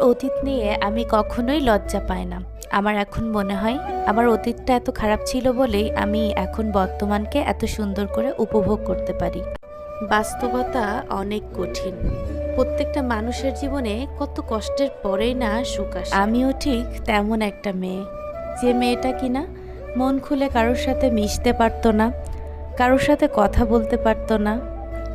অতীত নিয়ে আমি কখনোই লজ্জা পাই না। আমার এখন মনে হয়, আমার অতীতটা এত খারাপ ছিল বলেই আমি এখন বর্তমানকে এত সুন্দর করে উপভোগ করতে পারি। বাস্তবতা অনেক কঠিন। প্রত্যেকটা মানুষের জীবনে কত কষ্টের পরেই না সুখ আসে। আমিও ঠিক তেমন একটা মেয়ে। যে মেয়েটা কিনা মন খুলে কারোর সাথে মিশতে পারতো না, কারোর সাথে কথা বলতে পারতো না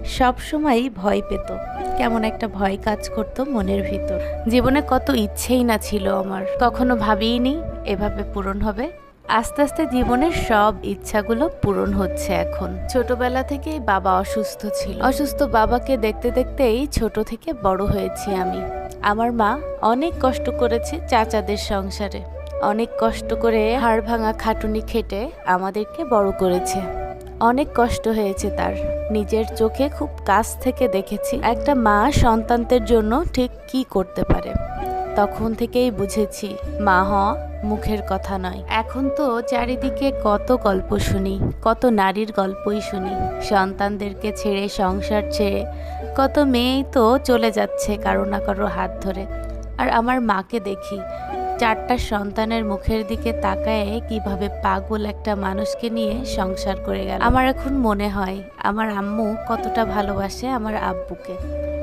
সব সময়ই ভয় পেত। কেমন একটা ভয় কাজ করতো মনের ভিতর। জীবনে কত ইচ্ছেই না ছিল আমার। কখনো ভাবিনি এভাবে পূরণ হবে। আস্তে আস্তে জীবনের সব ইচ্ছাগুলো পূরণ হচ্ছে এখন। ছোটবেলা থেকেই বাবা অসুস্থ ছিল। অসুস্থ বাবাকে দেখতে দেখতেই ছোট থেকে বড় হয়েছি আমি। আমার মা অনেক কষ্ট করেছে চাচাদের সংসারে। অনেক কষ্ট করে হাড় ভাঙা খাটুনি খেটে আমাদেরকে বড় করেছে। অনেক কষ্ট হয়েছে তার। নিজের চোখে খুব কাছ থেকে দেখেছি একটা মা সন্তানদের জন্য ঠিক কি করতে পারে। তখন থেকেই বুঝেছি, মা হওয়া মুখের কথা নয়। এখন তো চারিদিকে কত গল্প শুনি, কত নারীর গল্পই শুনি। সন্তানদেরকে ছেড়ে সংসার ছেড়ে কত মেয়েই তো চলে যাচ্ছে কারও না কারও হাত ধরে। আর আমার মাকে দেখি চারটা সন্তানের মুখের দিকে তাকায় কীভাবে পাগল একটা মানুষকে নিয়ে সংসার করে গেল। আমার এখন মনে হয়, আমার আম্মু কতটা ভালোবাসে আমার আব্বুকে।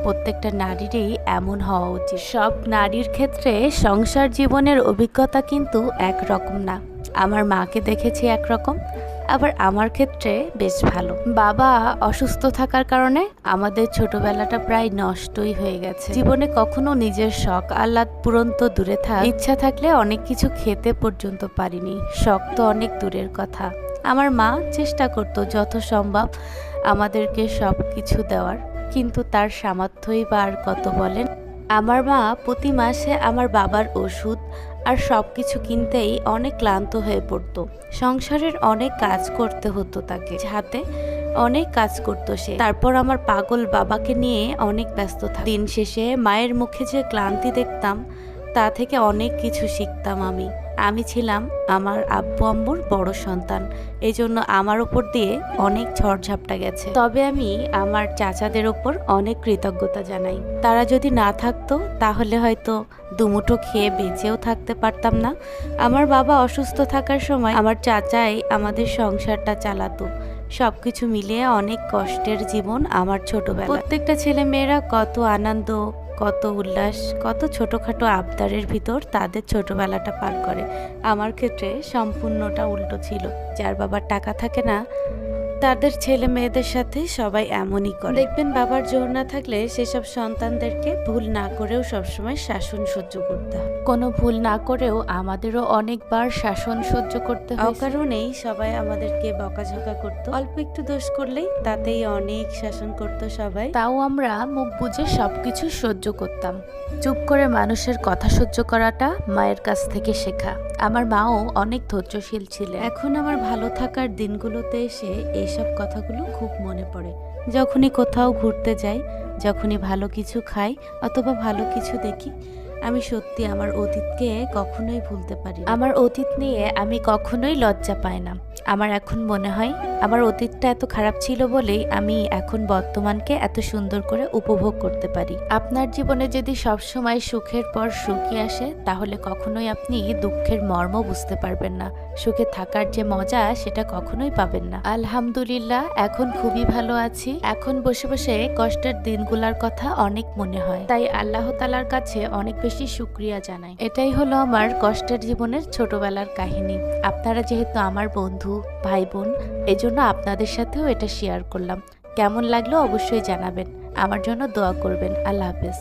প্রত্যেকটা নারীরই এমন হওয়া উচিত। সব নারীর ক্ষেত্রে সংসার জীবনের অভিজ্ঞতা কিন্তু একরকম না। আমার মাকে দেখেছি একরকম আবার আমার ক্ষেত্রে বেশ ভালো। বাবা অসুস্থ থাকার কারণে আমাদের ছোটবেলাটা প্রায় নষ্টই হয়ে গেছে। জীবনে কখনো নিজের শখ আহ্লাদ পূরণ তো দূরে থাক। ইচ্ছা থাকলে অনেক কিছু খেতে পর্যন্ত পারিনি। শখ তো অনেক দূরের কথা। আমার মা চেষ্টা করতো যত সম্ভব আমাদেরকে সব কিছু দেওয়ার, কিন্তু তার সামর্থ্যই বা আর কত বলেন? আমার মা প্রতি মাসে আমার বাবার ওষুধ আর সব কিছু কিনতেই অনেক ক্লান্ত হয়ে পড়তো। সংসারের অনেক কাজ করতে হতো তাকে হাতে অনেক কাজ করতো সে। তারপর আমার পাগল বাবাকে নিয়ে অনেক ব্যস্ত থাক দিন শেষে মায়ের মুখে যে ক্লান্তি দেখতাম, তা থেকে অনেক কিছু শিখতাম আমি। আমি ছিলাম আমার আব্বু আম্মুর বড় সন্তান। এই জন্য আমার উপর দিয়ে অনেক ঝড়ঝাপটা গেছে। তবে আমি আমার চাচাদের ওপর অনেক কৃতজ্ঞতা জানাই। তারা যদি না থাকতো, তাহলে হয়তো দুমুঠো খেয়ে বেঁচেও থাকতে পারতাম না। আমার বাবা অসুস্থ থাকার সময় আমার চাচাই আমাদের সংসারটা চালাতো। সব কিছু মিলিয়ে অনেক কষ্টের জীবন আমার ছোটবেলা প্রত্যেকটা ছেলে মেয়েরা কত আনন্দ কত উল্লাস, কত ছোটোখাটো আবদারের ভিতর তাদের ছোটোবেলাটা পার করে। আমার ক্ষেত্রে সম্পূর্ণটা উল্টো ছিল। যার বাবার টাকা থাকে না তাদের ছেলে মেয়েদের সাথে সবাই এমনই করে। দেখবেন বাবার জোর না থাকলে সেসব সন্তানদেরকে ভুল না করেও সবসময় শাসন সহ্য করতে হয়। কোনো ভুল না করেও আমাদেরও অনেকবার শাসন সহ্য করতে হয়। অকারণেই সবাই আমাদেরকে বকাঝকা করতো। অল্প একটু দোষ করলেই তাতেই অনেক শাসন করতো সবাই। তাও আমরা মুখ বুঝে সবকিছু সহ্য করতাম। চুপ করে মানুষের কথা সহ্য করাটা মায়ের কাছ থেকে শেখা। আমার মাও অনেক ধৈর্যশীল ছিলেন। এখন আমার ভালো থাকার দিনগুলোতে এসে এইসব কথাগুলো খুব মনে পড়ে। যখনই কোথাও ঘুরতে যাই, যখনই ভালো কিছু খাই অথবা ভালো কিছু দেখি, আমি সত্যি আমার অতীতকে কখনোই ভুলতে পারি আমার অতীত নিয়ে আমি কখনোই লজ্জা পাই না। আমার এখন মনে হয় আমার অতীতটা এত খারাপ ছিল বলেই আমি এখন বর্তমানকে এত সুন্দর করে উপভোগ করতে পারি। আপনার জীবনে যদি সবসময় সুখের পর সুখই আসে, তাহলে কখনোই আপনি দুঃখের মর্ম বুঝতে পারবেন না। সুখে থাকার যে মজা, সেটা কখনোই পাবেন না। আলহামদুলিল্লাহ, এখন খুবই ভালো আছি। এখন বসে বসে কষ্টের দিনগুলার কথা অনেক মনে হয়। তাই আল্লাহ তালার কাছে অনেক বেশি শুক্রিয়া জানাই। এটাই হলো আমার কষ্টের জীবনের ছোটবেলার কাহিনী। আপনারা যেহেতু আমার বন্ধু ভাই বোন এজন্য আপনাদের সাথেও এটা শেয়ার করলাম। কেমন লাগল অবশ্যই জানাবেন। আমার জন্য দোয়া করবেন। আল্লাহ হাফেজ।